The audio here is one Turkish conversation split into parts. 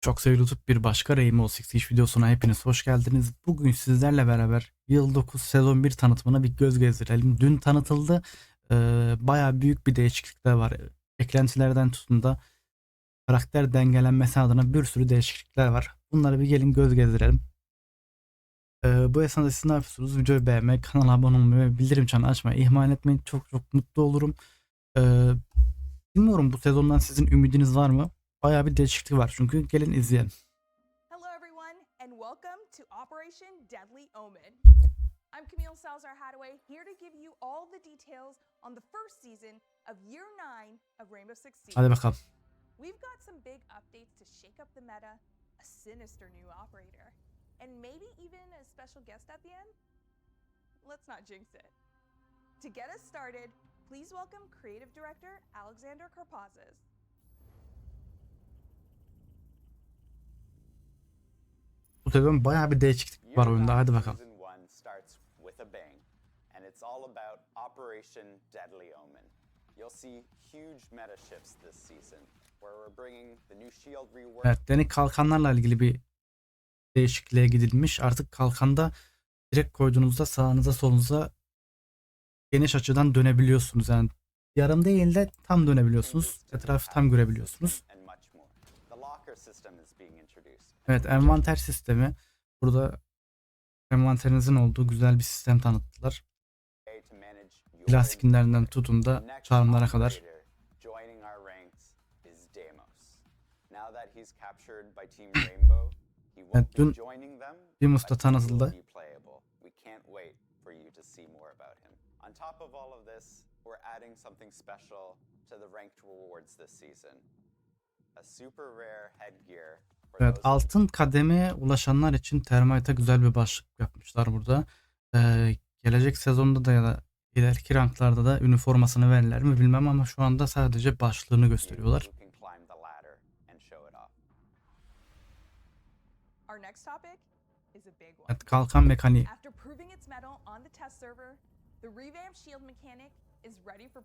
Çok sevgili YouTube bir başka Rainbow Six Siege videosuna hepiniz hoş geldiniz. Bugün sizlerle beraber Yıl 9 sezon 1 tanıtımına bir göz gezdirelim. Dün tanıtıldı. Ee, bayağı büyük bir değişiklikler var. Eklentilerden tutun da karakter dengelenmesi adına bir sürü değişiklikler var. Bunları bir gelin göz gezdirelim. Ee, bu esnada siz ne yapıyorsunuz? Videoyu beğenmeyi, kanala abone olmayı ve bildirim çanını açmayı ihmal etmeyin. Çok çok mutlu olurum. Ee, bilmiyorum bu sezondan sizin ümidiniz var mı? Bayağı bir değişiklik var çünkü gelin izleyelim. Hello, everyone, and welcome to Operation Deadly Omen. I'm Camille Salazar Hadaway, here to give you all the details on the first season of Year 9 of Rainbow Six Siege. Hadi bakalım. We've got some big updates to shake up the meta, a sinister new operator, and maybe even a special guest at the end? Let's not jinx it. To get us started, please welcome Creative Director Alexander Karpazes. Bu sezon bayağı bir değişiklik var oyunda. Hadi bakalım. Season 1 starts with a bang, and it's all about Operation Deadly Omen. You'll see huge meta shifts this season, where we're bringing the new shield rework. Evet, deni kalkanlarla ilgili bir değişikliğe gidilmiş. Artık kalkanda direkt koyduğunuzda sağınıza solunuza geniş açıdan dönebiliyorsunuz. Yani yarım değil de tam dönebiliyorsunuz. Etrafı tam görebiliyorsunuz. Evet, envanter sistemi. Burada envanterinizin olduğu güzel bir sistem tanıttılar. Skinlerinden tutun da Next çarmlara kadar. Evet, dün will tanıtıldı. On top of all of this, we're adding something special to the ranked rewards this season. A super rare headgear Evet, altın kademeye ulaşanlar için Termite'a güzel bir başlık yapmışlar burada. Ee, gelecek sezonda da ya da ileriki ranklarda da üniformasını verirler mi bilmem ama şu anda sadece başlığını gösteriyorlar. Evet, kalkan mekaniği.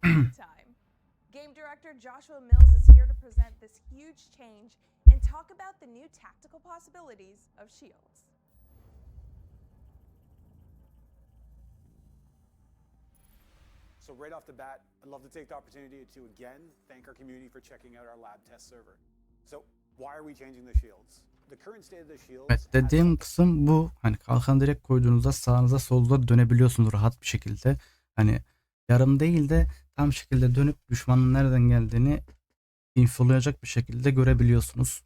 Game director Joshua Mills is here to present this huge change and talk about the new tactical possibilities of shields. So right off the bat, I'd love to take the opportunity to again thank our community for checking out our lab test server. So why are we changing the shields? The current state of the shields Evet, dediğim kısım bu. Hani kalkan direkt koyduğunuzda sağınıza solunuza dönebiliyorsunuz rahat bir şekilde. Hani yarım değil de tam şekilde dönüp düşmanın nereden geldiğini infolayacak bir şekilde görebiliyorsunuz.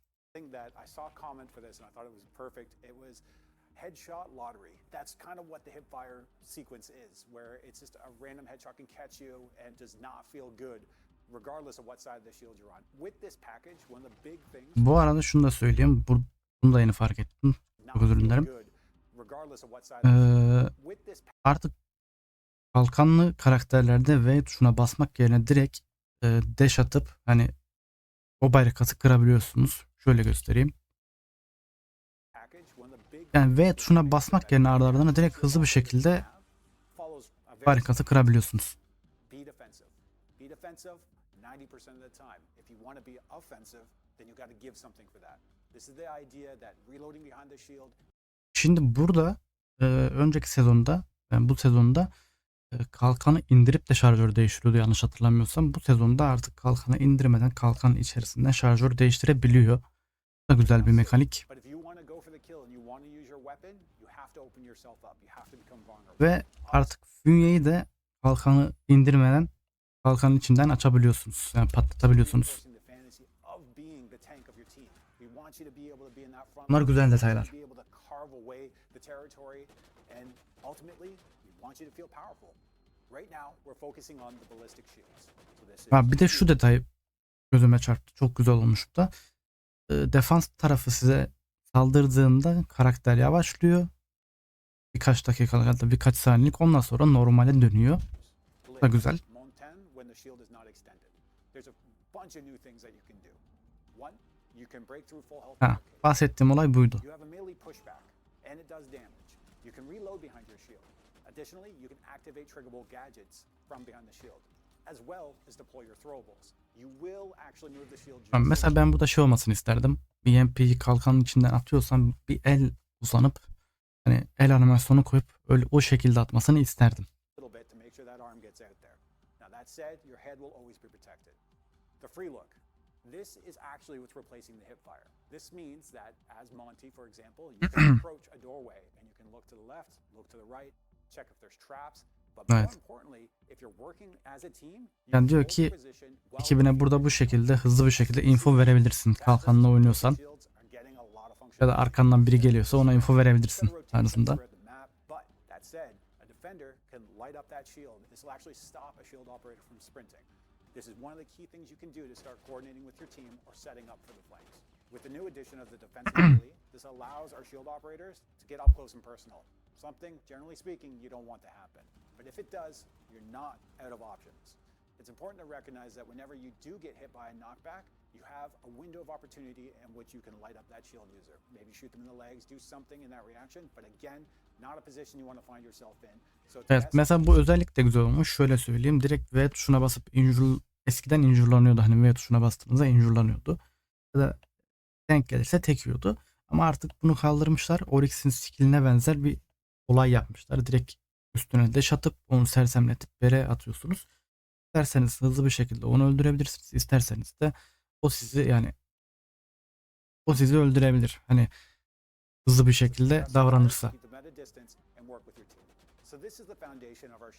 headshot lottery. That's kind of what the hipfire sequence is, where it's just a random headshot can catch you and does not feel good, regardless of what side of the shield you're on. With this package, one of the big things Bu arada şunu da söyleyeyim. Bu, bunu da yeni fark ettim. Çok özür dilerim. Ee, artık kalkanlı karakterlerde V tuşuna basmak yerine direkt e, dash atıp hani o barikatı kırabiliyorsunuz. Şöyle göstereyim. Yani V tuşuna basmak yerine ardı ardına direkt hızlı bir şekilde barikatı kırabiliyorsunuz. be defensive. Be defensive 90% of the time. If you want to be offensive, then you got to give something for that. This is the idea that reloading behind the shield Şimdi burada e, önceki sezonda yani bu sezonda e, kalkanı indirip de şarjör değiştiriyordu yanlış hatırlamıyorsam. Bu sezonda artık kalkanı indirmeden kalkanın içerisinden şarjör değiştirebiliyor. Bu da güzel bir mekanik. Ve artık fünyeyi de kalkanı indirmeden kalkanın içinden açabiliyorsunuz. Yani patlatabiliyorsunuz. Bunlar güzel detaylar. Want you to feel powerful. Right now we're focusing on the ballistic shields. So this is Ha, bir de şu detay gözüme çarptı. Çok güzel olmuş bu da. E, defans tarafı size saldırdığında karakter yavaşlıyor. Birkaç dakikalık hatta birkaç saniyelik ondan sonra normale dönüyor. da güzel. Ha, bahsettiğim olay buydu. Additionally, you can activate triggerable gadgets from behind the shield, as well as deploy your throwables. You will actually move the shield. Mesela ben burada şey olmasını isterdim. BMP'yi kalkanın içinden atıyorsam bir el uzanıp hani el animasyonu koyup öyle o şekilde atmasını isterdim. Now that said, your head will always be protected. The free look. This is actually what's replacing the hip fire. This means that as Monty, for example, you can approach a doorway and you can look to the left, look to the right, check if there's traps. But more Evet. Yani diyor ki, Ekibine burada bu şekilde hızlı bir şekilde info verebilirsin kalkanla oynuyorsan ya da arkandan biri geliyorsa ona info verebilirsin tarzında. This is one of the key things you can do to start coordinating with your team or setting up for the flanks. With the new addition of the defensive ability, this allows our shield operators to get up close and personal. Something, generally speaking, you don't want to happen. But if it does, you're not out of options. It's important to recognize that whenever you do get hit by a knockback, you have a window of opportunity in which you can light up that shield user. Maybe shoot them in the legs, do something in that reaction, but again, not a position you want to find yourself in. So Evet mesela bu özellik de güzel olmuş. Şöyle söyleyeyim direkt V tuşuna basıp injur eskiden injurlanıyordu. Hani V tuşuna bastığınızda injurlanıyordu. Ya da denk gelirse tek yiyordu. Ama artık bunu kaldırmışlar. Oryx'in skilline benzer bir olay yapmışlar. Direkt üstüne deş atıp onu sersemletip bere atıyorsunuz. İsterseniz hızlı bir şekilde onu öldürebilirsiniz. İsterseniz de o sizi yani o sizi öldürebilir. Hani hızlı bir şekilde davranırsa.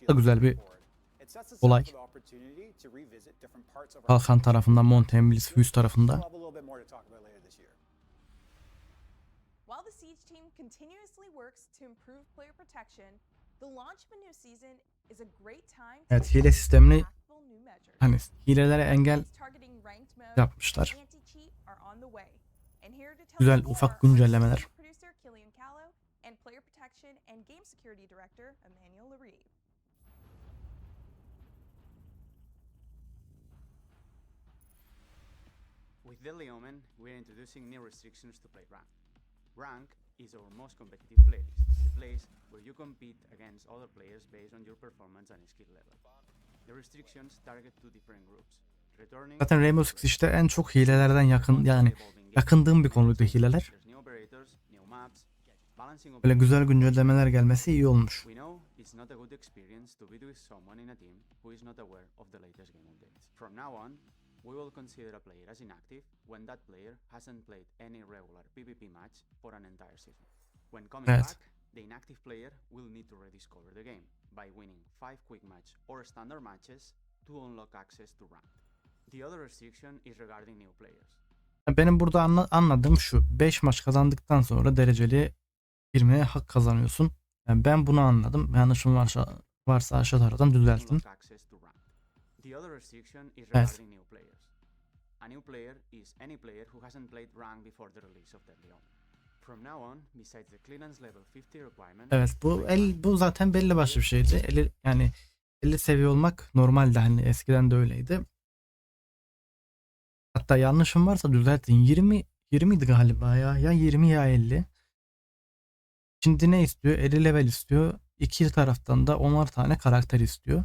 Da güzel bir olay. for the opportunity to revisit different While the Siege team continuously works to improve player protection, the launch of a new season is a great time to Evet, hile implement sistemini impactful new measures. Hani hilelere engel Targeting ranked mode yapmışlar. and anti-cheat are on the way. And here to tell Güzel us more ufak are güncellemeler. associate Producer Killian Callow and Player Protection and Game Security Director Emmanuel Laree. With Deadly Omen, we're introducing new restrictions to play rank. Rank is our most competitive playlist, the place where you compete against other players based on your performance and skill level. The restrictions target two different groups. Zaten Rainbow Six işte en çok hilelerden yakın yani yakındığım bir konuydu hileler. Böyle güzel güncellemeler gelmesi iyi olmuş. We know it's not a good experience to be with someone in a team who is not aware of the latest game updates. From now on, we will consider a player as inactive when that player hasn't played any regular PvP match for an entire season. When coming Evet. back, the inactive player will need to rediscover the game by winning 5 quick match or standard matches to unlock access to ranked. The other restriction is regarding new players. Benim burada anla- anladığım şu. 5 maç kazandıktan sonra dereceli girmeye hak kazanıyorsun. Yani ben bunu anladım. Yanlışım varsa varsa aşağı taraftan düzeltin. The other restriction is regarding new players. A new player is any player who hasn't played rank before the release of Deadly. From now on, besides the clearance level 50 requirement, Evet bu el bu zaten belli başlı bir şeydi. Eli, yani 50 seviye olmak normaldi hani eskiden de öyleydi. Hatta yanlışım varsa düzeltin. 20 20 idi galiba ya. Ya 20 ya 50. Şimdi ne istiyor? 50 level istiyor. İki taraftan da 10'ar tane karakter istiyor.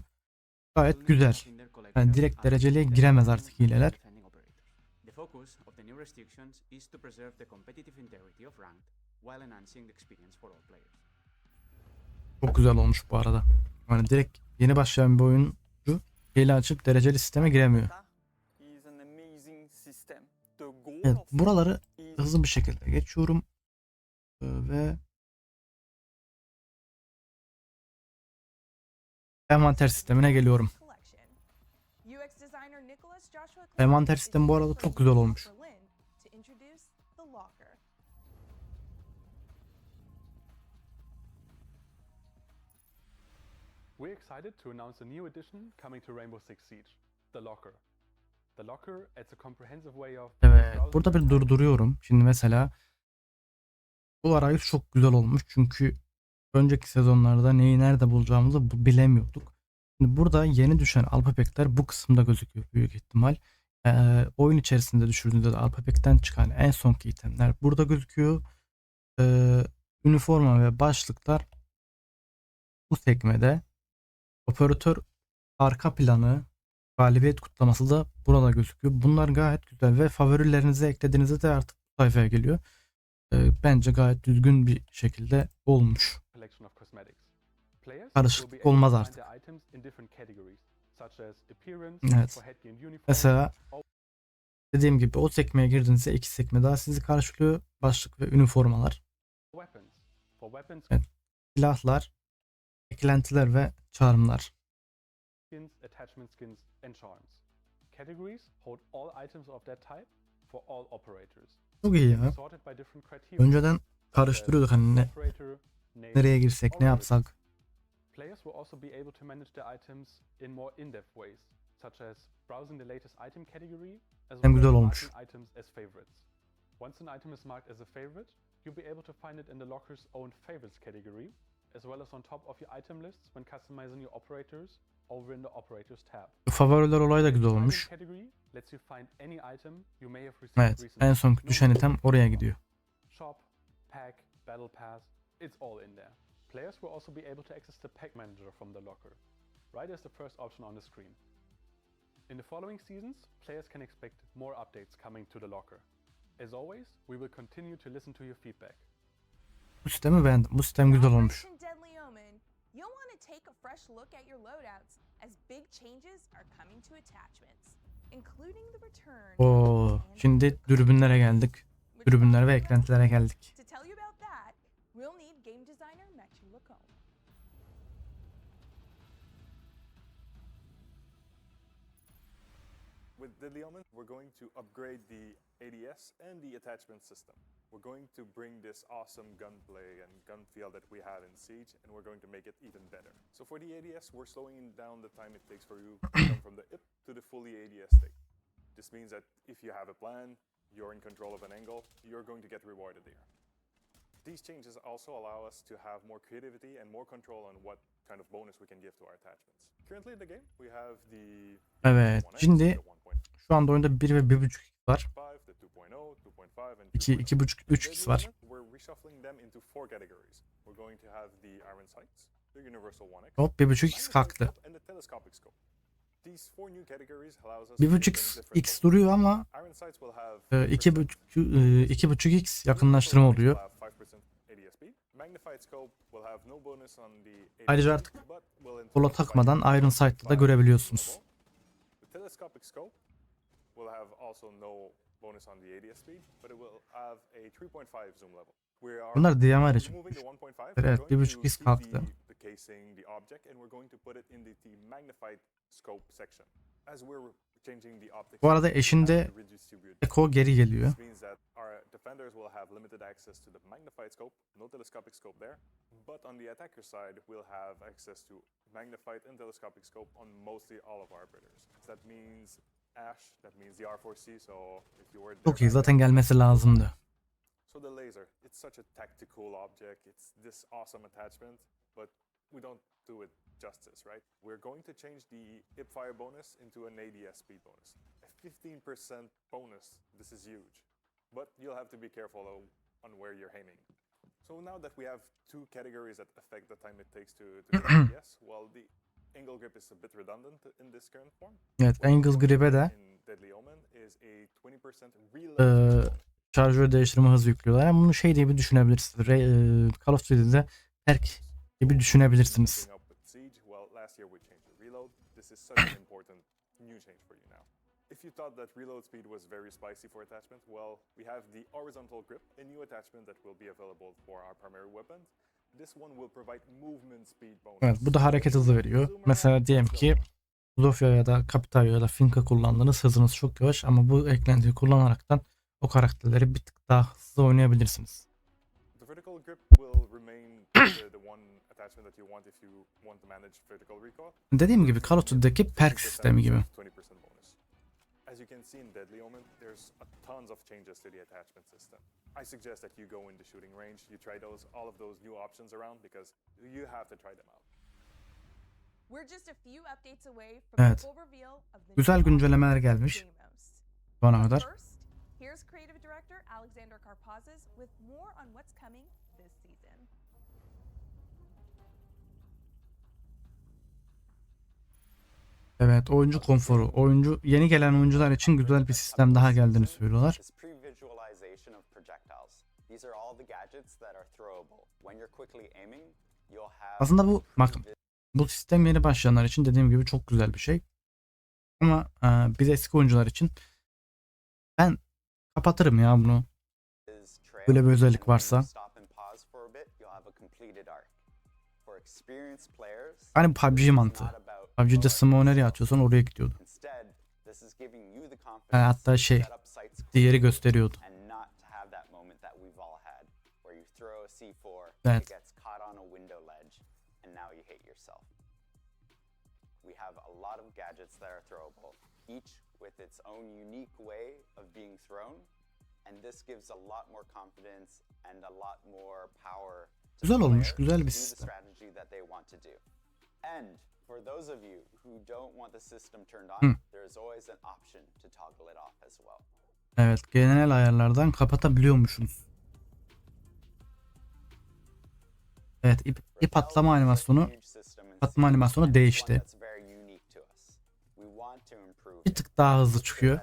Gayet güzel. Yani direkt dereceliğe giremez artık hileler. Çok güzel olmuş bu arada. Yani direkt yeni başlayan bir oyuncu hile açıp dereceli sisteme giremiyor. Evet, buraları hızlı bir şekilde geçiyorum. Ee, ve envanter sistemine geliyorum. Envanter is sistemi bu arada çok güzel olmuş. We're excited to announce a new addition coming to Rainbow Six Siege, The Locker. The Locker adds a comprehensive way of Evet, burada bir durduruyorum. Şimdi mesela bu arayüz çok güzel olmuş çünkü önceki sezonlarda neyi nerede bulacağımızı bu- bilemiyorduk. Şimdi burada yeni düşen alfa pack'ler bu kısımda gözüküyor büyük ihtimal. Ee, oyun içerisinde düşürdüğünüzde de alfa pack'ten çıkan en sonki itemler burada gözüküyor. Ee, üniforma ve başlıklar bu sekmede. Operatör arka planı, galibiyet kutlaması da burada gözüküyor. Bunlar gayet güzel ve favorilerinize eklediğinizde de artık sayfaya geliyor. Ee, bence gayet düzgün bir şekilde olmuş. Karışıklık olmaz artık. Their items in different categories, such as appearance Evet. for headgear and uniform, Mesela dediğim gibi o sekmeye girdiğinizde iki sekme daha sizi karşılıyor. Başlık ve üniformalar, weapons. For weapons, Evet. silahlar, eklentiler ve çağrımlar. skins, attachment skins, and charms. Categories hold all items of that type for all operators. Çok iyi ya. Önceden karıştırıyorduk hani ne, nereye girsek ne yapsak. Will also be able to manage their items in more in-depth ways, such as browsing the latest item category, as well as marking items as favorites. Once an item is marked as a favorite, you'll be able to find it in the locker's own favorites category, as well as on top of your item lists when customizing your operators over in the operators tab. Favoriler olayı da güzel olmuş. category lets you find any item you may have received Evet recently. en son düşen item oraya gidiyor. Shop, pack, battle pass, it's all in there. Players will also be able to access the pack manager from the locker, right as the first option on the screen. In the following seasons, players can expect more updates coming to the locker. As always, we will continue to listen to your feedback. Bu sistemi beğendim. Bu sistem güzel olmuş. Operation Deadly Omen, you'll want to take a fresh look at your loadouts as big changes are coming to attachments, including the return. Oo, şimdi dürbünlere geldik. which Dürbünler ve will- eklentilere geldik. To tell you about that, we'll need game designer With Deadly Omen, we're going to upgrade the ADS and the attachment system. We're going to bring this awesome gunplay and gun feel that we have in Siege, and we're going to make it even better. So for the ADS, we're slowing down the time it takes for you to come from the IP to the fully ADS state. This means that if you have a plan, you're in control of an angle, you're going to get rewarded there. These changes also allow us to have more creativity and more control on what kind of bonus we can give to our attachments. Currently in the game, we have the Evet 1x, şimdi the 1.5, şu anda oyunda 1 ve 1.5 var. the 2.0, 2.5, and 2, 2.0. 2.5, 3x Deadly var. Omen, We're reshuffling them into four categories. We're going to have the Iron Sights, the Universal 1x, Hop 1.5x Magnified kalktı. Scope, and the Telescopic Scope. These four new categories allows us to give them 1.5x different x bonus. duruyor ama Iron Sights will have e, 5% 2.5 e, 2.5x yakınlaştırma Universal 1x oluyor. will have 5% ADS speed. Magnified Scope will have no bonus on the ADS Ayrıca artık kola takmadan Iron Sight'ta da 5 görebiliyorsunuz. level. The telescopic scope will have also no bonus on the ADS speed, but it will have a 3.5 zoom level. Bunlar DMR the 1.5. Evet, we're going 1.5x to keep kalktı. The, casing, the object, and we're going to put it in the, the magnified scope section. As we're changing the optics, Bu arada eşinde Eko geri geliyor. This means that our defenders will have limited access to the magnified scope, no telescopic scope there. But on the attacker side, we'll have access to magnified and telescopic scope on mostly all of our operators. That means Ash, that means the R4C, so if you were Çok iyi there back zaten then- gelmesi lazımdı. So the laser, it's such a tactical object, it's this awesome attachment, but we don't do it justice, right? We're going to change the hipfire bonus into an ADS speed bonus. A 15% bonus, this is huge. But you'll have to be careful o- on where you're aiming. So now that we have two categories that affect the time it takes to, to get ADS, well, the angle grip is a bit redundant in this current form. Evet Angle Grip'e de in Deadly Omen is a 20% reload bonus. şarjör değiştirme hızı yüklüyorlar. Yani bunu şey diye bir düşünebilirsiniz. Re, e, Call of Duty'de perk gibi düşünebilirsiniz. If you thought that reload speed was very spicy for attachment, well, we have the horizontal grip, a new attachment that will be available for our primary weapons. Evet bu da hareket hızı veriyor. Mesela diyelim ki Zofia ya da Capitaio ya da Finka kullandığınız hızınız çok yavaş ama bu eklentiyi kullanaraktan o karakterleri bir tık daha hızlı oynayabilirsiniz. Dediğim gibi Call of Duty'deki perk 15% sistemi gibi. 20% bonus. As you can see in Deadly Omen, there's a tons of changes to the attachment system. I suggest that you go in the shooting range, you try those all of those new options around because you have to try them out. We're just a few updates away from Evet. the full reveal of the Güzel new güncellemeler gelmiş Deimos. şu ana But kadar. First, here's creative director Alexander Karpazes with more on what's coming this season. Evet oyuncu konforu. Oyuncu yeni gelen oyuncular için güzel bir sistem daha geldiğini söylüyorlar. Aslında bu bakın improved bu sistem yeni başlayanlar için dediğim gibi çok güzel bir şey. Ama e, biz eski oyuncular için ben kapatırım ya bunu. Böyle bir özellik varsa. Hani PUBG mantığı. PUBG'de smoke nereye atıyorsan oraya gidiyordu. Yani hatta şey diğeri gösteriyordu. and not to have that moment that we've all had where you throw a C4, Evet. We have a lot of gadgets that are throwable, each with its own unique way of being thrown, and this gives a lot more confidence and a lot more power Güzel olmuş, güzel bir sistem. For those of you who don't want the system turned on, there is always an option to toggle it off as well. Evet genel ayarlardan kapatabiliyormuşsunuz. Evet ip, ip atlama animasyonu atma animasyonu değişti. Bir tık daha hızlı çıkıyor.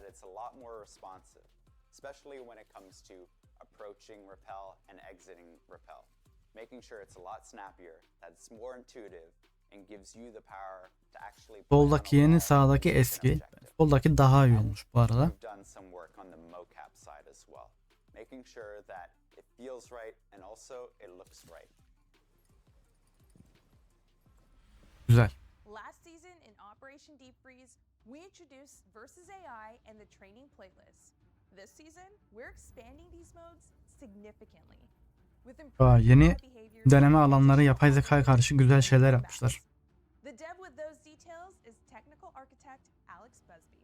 especially when it comes to approaching repel and exiting repel. Making sure it's a lot snappier, that it's more intuitive, Soldaki yeni sağdaki eski. Soldaki daha iyi olmuş bu arada. Güzel. Last season in Operation Deep Freeze, we introduced Versus AI and the training playlist. This season, we're expanding these modes significantly. Aa, yeni deneme alanları yapay zekaya karşı güzel şeyler yapmışlar. maps. The dev with those details is technical architect Alex Busby.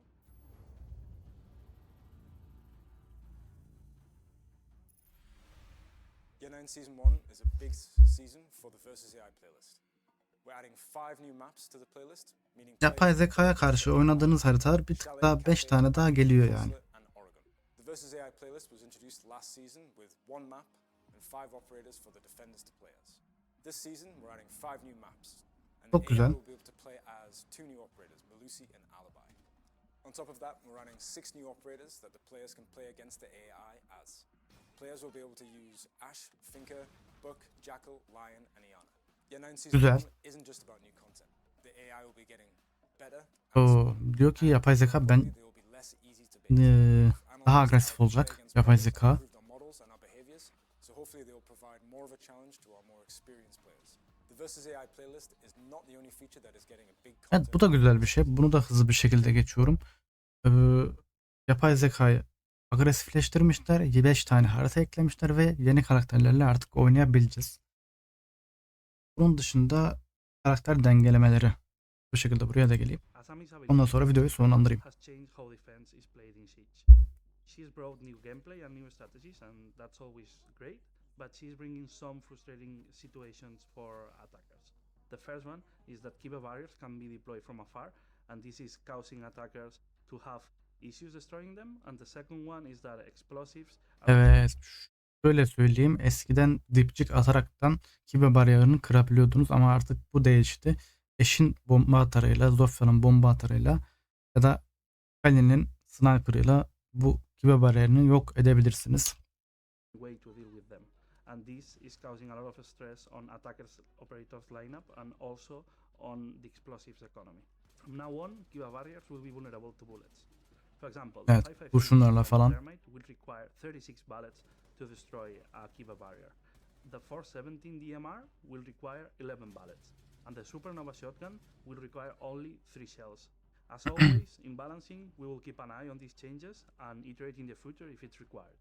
Year 9 Season 1 is a big season for the Versus AI playlist. We're adding five new maps to the playlist, meaning Yapay zekaya karşı oynadığınız haritalar bir tık daha 5 Cafe, tane daha geliyor yani. And five operators for the defenders to play as. This season, we're adding five new maps. And Çok güzel. will be able to play as two new operators, Malusi and Alibi. On top of that, we're adding six new operators that the players can play against the AI as. Players will be able to use Ash, Finker, Buck, Jackal, Lion, and Iana. Year 9 Season Güzel. 1 isn't just about new content. The AI will be getting better. Oo, diyor ki yapay zeka ben We've daha agresif olacak yapay zeka. So hopefully they will provide more of a challenge to our more experienced players. The Versus AI playlist is not the only feature that is getting a big Evet bu da güzel bir şey. Bunu da hızlı bir şekilde geçiyorum. Ee, yapay zekayı agresifleştirmişler. 5 tane harita eklemişler ve yeni karakterlerle artık oynayabileceğiz. Bunun dışında karakter dengelemeleri. Bu şekilde buraya da geleyim. Ondan sonra videoyu sonlandırayım. She's brought new gameplay and new strategies, and that's always great. But she's bringing some frustrating situations for attackers. The first one is that Kiba barriers can be deployed from afar, and this is causing attackers to have issues destroying them. And the second one is that explosives Evet. Şöyle söyleyeyim. Eskiden dipçik ataraktan kibe bariyerini kırabiliyordunuz ama artık bu değişti. Eşin bomba atarıyla, Zofya'nın bomba atarıyla ya da Kali'nin sniper'ıyla bu kibe bariyerini yok edebilirsiniz. way to deal with them. And this is causing a lot of stress on attackers operators lineup and also on the explosives economy. From now on, Kiva barriers will be vulnerable to bullets. For example, Evet, 556 kurşunlarla falan. Will require 36 bullets to destroy a Kiva barrier. The 417 DMR will require 11 bullets. And the Supernova shotgun will require only 3 shells. As always, in balancing, we will keep an eye on these changes and iterate in the future if it's required.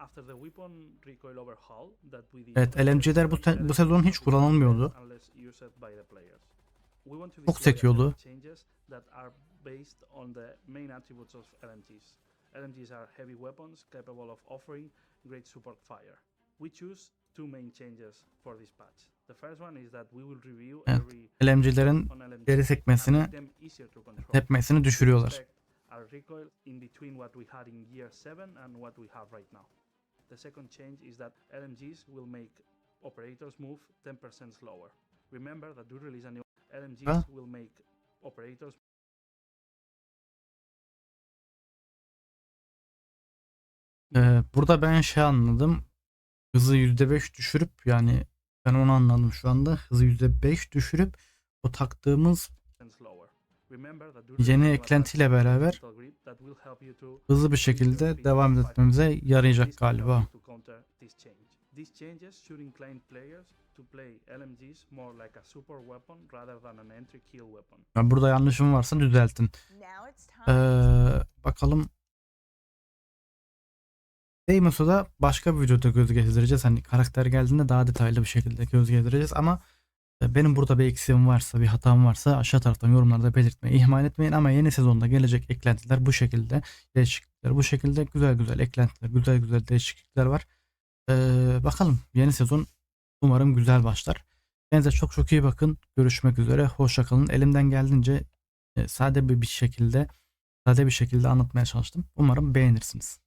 After the weapon recoil overhaul that we did Evet, LMG'ler bu se- bu LMGs sezon hiç will kullanılmıyordu. be unless used by the players. We want to Çok display a set sekiyordu. of changes that are based on the main attributes of LMGs. LMGs are heavy weapons capable of offering great support fire. We choose two main changes for this patch. The first one is that we will review Evet, every LMG geri and sekmesini, tepmesini düşürüyorlar. A recoil in between what we had in year 7 and what we have right now. The second change is that LMGs will make operators move 10% slower. Remember that we release a new LMGs will make operators Ee, burada ben şey anladım. Hızı %5 düşürüp yani ben onu anladım şu anda. Hızı %5 düşürüp o taktığımız Yeni eklentiyle beraber hızlı bir şekilde devam etmemize yarayacak galiba. These changes should incline players to play LMGs more like a super weapon rather than an entry kill weapon. Ya burada yanlışım varsa düzeltin. Ee, bakalım. Deimos'u da başka bir videoda göz gezdireceğiz. Hani karakter geldiğinde daha detaylı bir şekilde göz gezdireceğiz ama e, benim burada bir eksiğim varsa, bir hatam varsa aşağı taraftan yorumlarda belirtmeyi ihmal etmeyin. Ama yeni sezonda gelecek eklentiler bu şekilde, değişiklikler bu şekilde güzel güzel eklentiler, güzel güzel değişiklikler var. Ee, bakalım yeni sezon umarım güzel başlar. Kendinize çok çok iyi bakın. Görüşmek üzere. Hoşça kalın. Elimden geldiğince e, sade bir şekilde sade bir şekilde anlatmaya çalıştım. Umarım beğenirsiniz.